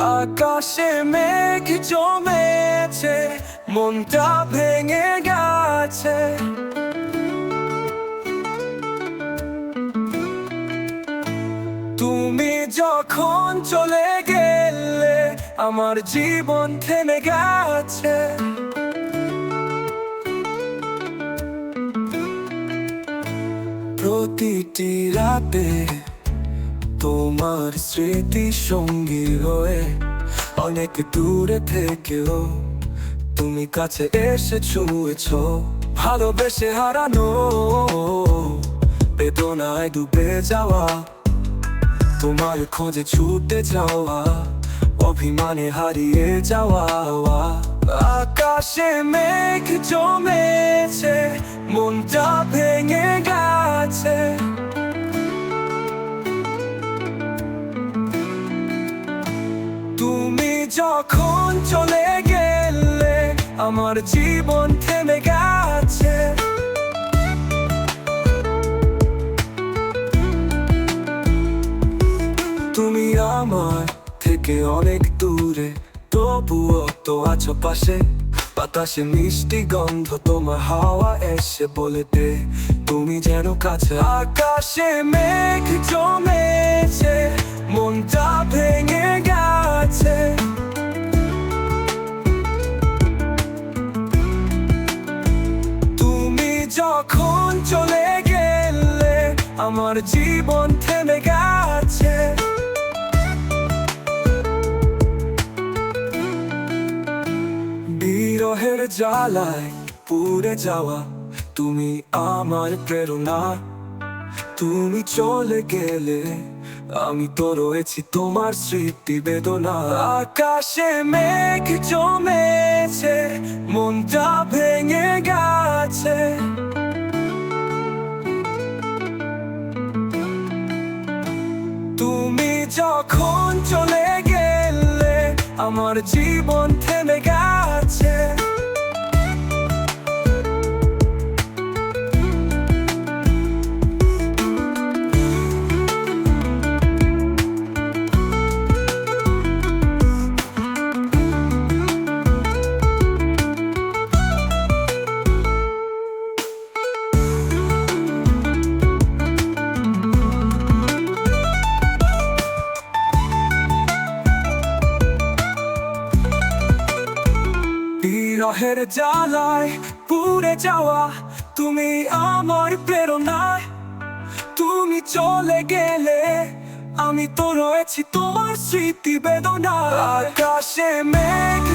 আকাশে মেঘ জমেছে, মনটা ভেঙে গেছে। তুমি যখন চলে গেলে, আমার জীবন থেমে গেছে। প্রতিটি রাতে তোমার স্মৃতি সঙ্গী হয়ে অনেক দূরে থেকেও তুমি কাছে এসে ছুঁয়েছ, ভালোবেসে হারানো বেদনায় ডুবে যাওয়া, তোমার খোঁজে ছুটে যাওয়া, অভিমানে হারিয়ে যাওয়া, আকাশে মেঘ জমেছে, মনটা যখন চলে গেলে আমার জীবন থেমে গেছে। তুমি আমার থেকে অনেক দূরে, তবুও তো আছো পাশে। বাতাসে মিষ্টি গন্ধ তোমার হাওয়া এসে বলে দে তুমি যেন কাছে। আকাশে মেঘ জমেছে, মনটা ভেঙে গেছে। আমার জীবন থেমে গেছে। বিরহের জ্বালায় পুড়ে যাওয়া তুমি আমার প্রেরণা। তুমি চলে গেলে আমি তো রয়েছি তোমার স্মৃতি বেদনা। আকাশে মেঘ জমেছে, মনটা ভেঙে গেছে। যখন চলে গেলে আমার জীবন থেমে গেছে? বিরহের জ্বালায় পুড়ে যাওয়া, তুমি আমার প্রেরণায়। তুমি চলে গেলে আমি তো রয়েছি তোমার স্মৃতি বেদনা আকাশে মেঘ